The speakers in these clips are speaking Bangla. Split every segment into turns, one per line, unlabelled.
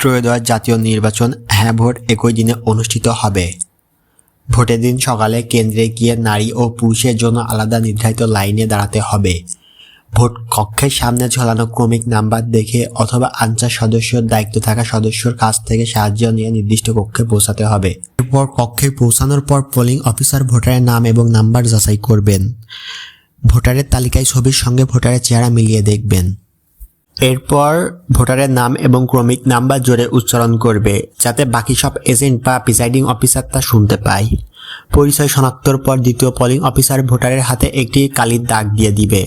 ত্রয়োদশ জাতীয় নির্বাচন হ্যাঁ ভোট একই দিনে অনুষ্ঠিত হবে। ভোটের দিন সকালে কেন্দ্রে গিয়ে নারী ও পুরুষের জন্য আলাদা নির্ধারিত লাইনে দাঁড়াতে হবে। ভোট কক্ষের সামনে ঝোলানো ক্রমিক নাম্বার দেখে অথবা আনসার সদস্যর দায়িত্ব থাকা সদস্যর কাছ থেকে সাহায্য নিয়ে নির্দিষ্ট কক্ষে পৌঁছাতে হবে। এরপর কক্ষে পৌঁছানোর পর পোলিং অফিসার ভোটারের নাম এবং নাম্বার যাচাই করবেন। ভোটারের তালিকায় ছবির সঙ্গে ভোটারের চেহারা মিলিয়ে দেখবেন। এরপর ভোটারের নাম এবং ক্রমিক নাম্বার জোরে উচ্চারণ করবে, যাতে বাকি সব এজেন্ট বা প্রিসাইডিং অফিসার তা শুনতে পায়। পরিচয় শনাক্তর পর দ্বিতীয় পোলিং অফিসার ভোটারের হাতে একটি কালির দাগ দিয়ে দিবে।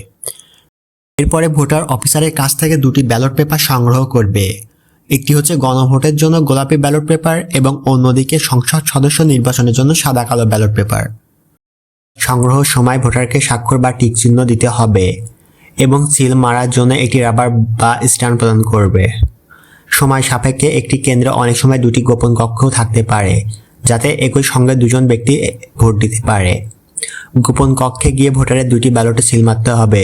এরপরে ভোটার অফিসারের কাছ থেকে দুটি ব্যালট পেপার সংগ্রহ করবে। একটি হচ্ছে গণভোটের জন্য গোলাপি ব্যালট পেপার এবং অন্যদিকে সংসদ সদস্য নির্বাচনের জন্য সাদা কালো ব্যালট পেপার। সংগ্রহ সময় ভোটারকে স্বাক্ষর বা টিক চিহ্ন দিতে হবে। এবং সিল মারার জন্য একটি রাবার বা স্ট্যান্ড প্রদান করবে। সময় সাপেক্ষে একটি কেন্দ্রে অনেক সময় দুটি গোপন কক্ষও থাকতে পারে, যাতে একই সঙ্গে দুজন ব্যক্তি ভোট দিতে পারে। গোপন কক্ষে গিয়ে ভোটারের দুটি ব্যালটে সিল মারতে হবে।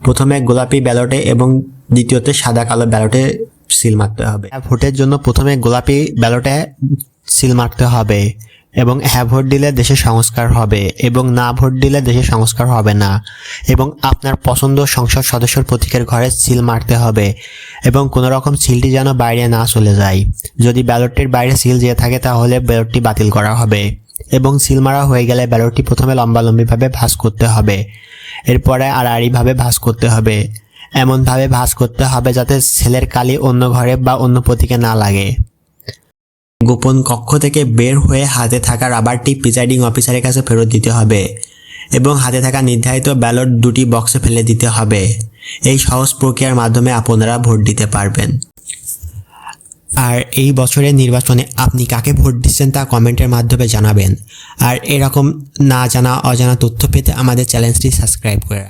প্রথমে গোলাপি ব্যালটে এবং দ্বিতীয়তে সাদা কালো ব্যালটে সিল মারতে হবে। ভোটের জন্য প্রথমে গোলাপি ব্যালটে সিল মারতে হবে। এবং হ্যাঁ ভোট দিলে দেশের সংস্কার হবে এবং না ভোট দিলে দেশের সংস্কার হবে না। এবং আপনার পছন্দ সংসদ সদস্যর প্রতীকের ঘরে সিল মারতে হবে এবং কোনো রকম সিলটি যেন বাইরে না চলে যায়। যদি ব্যালটটির বাইরে সিল যেয়ে থাকে, তাহলে ব্যালটটি বাতিল করা হবে এবং সিল মারা হয়ে গেলে ব্যালটটি প্রথমে লম্বালম্বিভাবে ভাঁজ করতে হবে। এরপরে আড়াআড়িভাবে ভাঁজ করতে হবে। এমনভাবে ভাঁজ করতে হবে যাতে ছেলের কালি অন্য ঘরে বা অন্য প্রতীকে না লাগে। গোপন কক্ষ থেকে বের হয়ে হাতে থাকা রাবারটি প্রিজাইডিং অফিসারের কাছে ফেরত দিতে হবে এবং হাতে থাকা নির্ধারিত ব্যালট দুটি বক্সে ফেলে দিতে হবে। এই সহজ প্রক্রিয়ার মাধ্যমে আপনারা ভোট দিতে পারবেন। আর এই বছরের নির্বাচনে আপনি কাকে ভোট দিচ্ছেন তা কমেন্টের মাধ্যমে জানাবেন। আর এরকম না জানা অজানা তথ্য পেতে আমাদের চ্যানেলটি সাবস্ক্রাইব করে।